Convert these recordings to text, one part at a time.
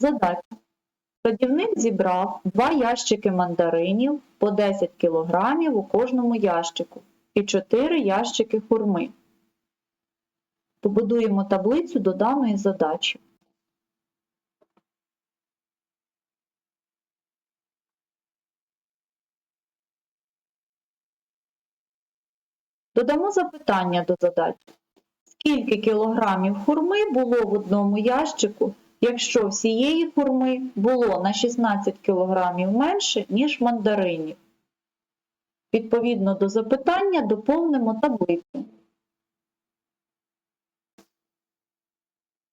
Задача. Садівник зібрав два ящики мандаринів по 10 кг у кожному ящику і 4 ящики хурми. Побудуємо таблицю до даної задачі. Додамо запитання до задачі. Скільки кілограмів хурми було в одному ящику, якщо всієї хурми було на 16 кілограмів менше, ніж мандаринів? Відповідно до запитання доповнимо таблицю.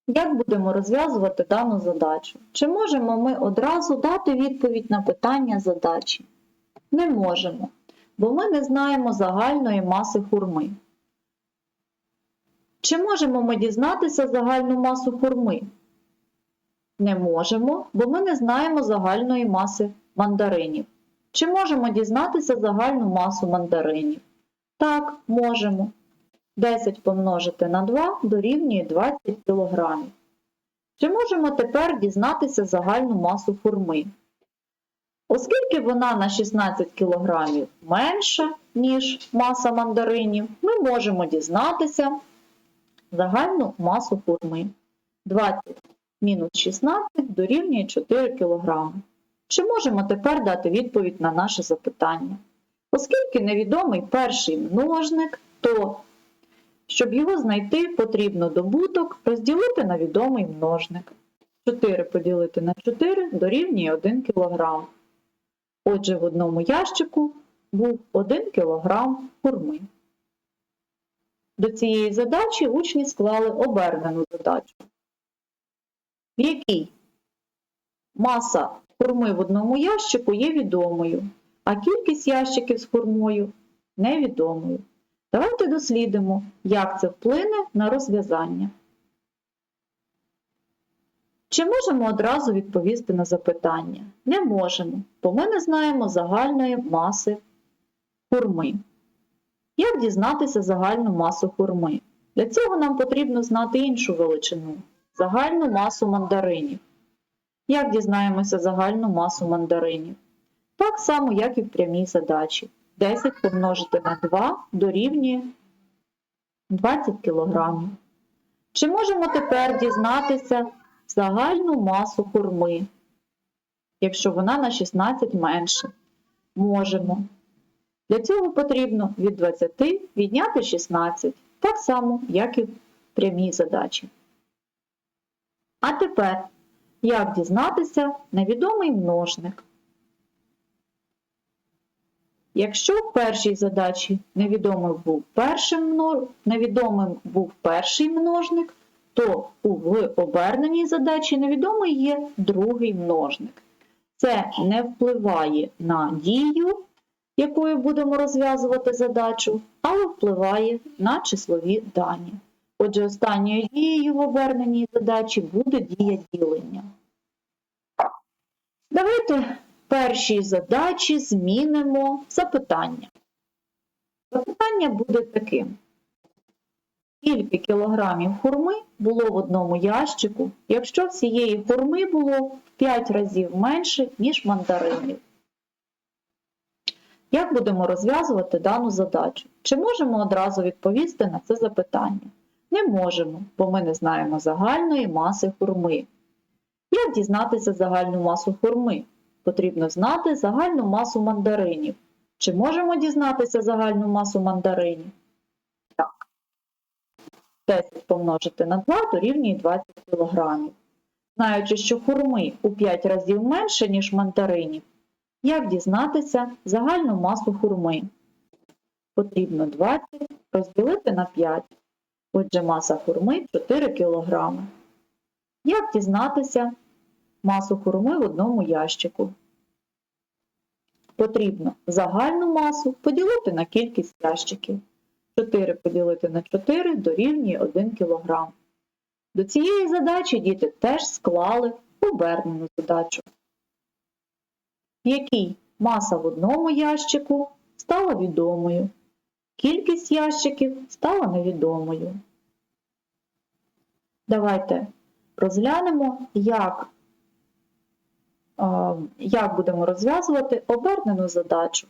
Як будемо розв'язувати дану задачу? Чи можемо ми одразу дати відповідь на питання задачі? Не можемо, бо ми не знаємо загальної маси хурми. Чи можемо ми дізнатися загальну масу хурми? Не можемо, бо ми не знаємо загальної маси мандаринів. Чи можемо дізнатися загальну масу мандаринів? Так, можемо. 10 помножити на 2 дорівнює 20 кг. Чи можемо тепер дізнатися загальну масу хурми? Оскільки вона на 16 кг менша, ніж маса мандаринів, ми можемо дізнатися загальну масу хурми. 20 мінус 16 дорівнює 4 кг. Чи можемо тепер дати відповідь на наше запитання? Оскільки невідомий перший множник, то щоб його знайти, потрібно добуток розділити на відомий множник. 4 поділити на 4 дорівнює 1 кг. Отже, в одному ящику був 1 кг хурми. До цієї задачі учні склали обернену задачу, в якій маса хурми в одному ящику є відомою, а кількість ящиків з хурмою невідомою. Давайте дослідимо, як це вплине на розв'язання. Чи можемо одразу відповісти на запитання? Не можемо, бо ми не знаємо загальної маси хурми. Як дізнатися загальну масу хурми? Для цього нам потрібно знати іншу величину загальну масу мандаринів. Як дізнаємося загальну масу мандаринів? Так само, як і в прямій задачі. 10 помножити на 2 дорівнює 20 кг. Чи можемо тепер дізнатися загальну масу хурми, якщо вона на 16 менше? Можемо. Для цього потрібно від 20 відняти 16, так само, як і в прямій задачі. А тепер, як дізнатися невідомий множник? Якщо в першій задачі невідомий був першим невідомим був перший множник, то в оберненій задачі невідомий є другий множник. Це не впливає на дію, якою будемо розв'язувати задачу, але впливає на числові дані. Отже, останньою дією в оберненій задачі буде дія ділення. Давайте першій задачі змінимо запитання. Запитання буде таким. Скільки кілограмів хурми було в одному ящику, якщо всієї хурми було в 5 разів менше, ніж мандаринів? Як будемо розв'язувати дану задачу? Чи можемо одразу відповісти на це запитання? Не можемо, бо ми не знаємо загальної маси хурми. Як дізнатися загальну масу хурми? Потрібно знати загальну масу мандаринів. Чи можемо дізнатися загальну масу мандаринів? Так. 10 помножити на 2 дорівнює 20 кг. Знаючи, що хурми у 5 разів менше, ніж мандаринів, як дізнатися загальну масу хурми? Потрібно 20 розділити на 5. Отже, маса хурми 4 кг. Як дізнатися масу хурми в одному ящику? Потрібно загальну масу поділити на кількість ящиків. 4 поділити на 4 дорівнює 1 кг. До цієї задачі діти теж склали обернену задачу, в якій маса в одному ящику стала відомою, кількість ящиків стала невідомою. Давайте розглянемо, як як будемо розв'язувати обернену задачу.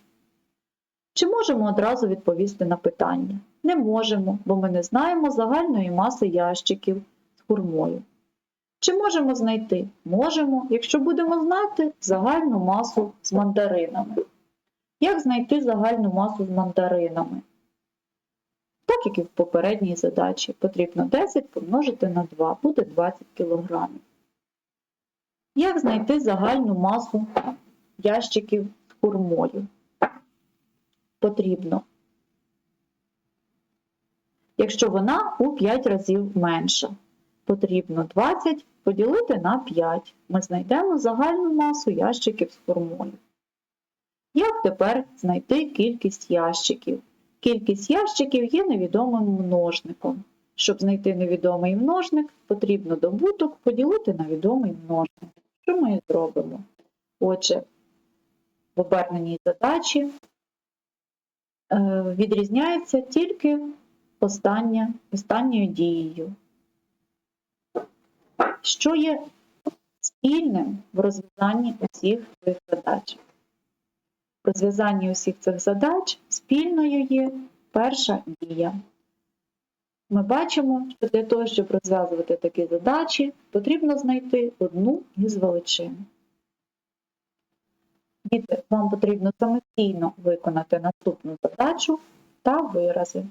Чи можемо одразу відповісти на питання? Не можемо, бо ми не знаємо загальної маси ящиків з хурмою. Чи можемо знайти? Можемо, якщо будемо знати загальну масу з мандаринами. Як знайти загальну масу з мандаринами? Так як і в попередній задачі, потрібно 10 помножити на 2, буде 20 кг. Як знайти загальну масу ящиків з хурмою? Потрібно. Якщо вона у 5 разів менша, потрібно 20 поділити на 5. Ми знайдемо загальну масу ящиків з хурмою. Як тепер знайти кількість ящиків? Кількість ящиків є невідомим множником. Щоб знайти невідомий множник, потрібно добуток поділити на відомий множник. Що ми і зробимо? Отже, в оберненій задачі е, відрізняється тільки остання, останньою дією. Що є спільним в розв'язанні усіх цих задач? Розв'язанні усіх цих задач спільною є перша дія. Ми бачимо, що для того, щоб розв'язувати такі задачі, потрібно знайти одну із величин. Діти, вам потрібно самостійно виконати наступну задачу та вирази.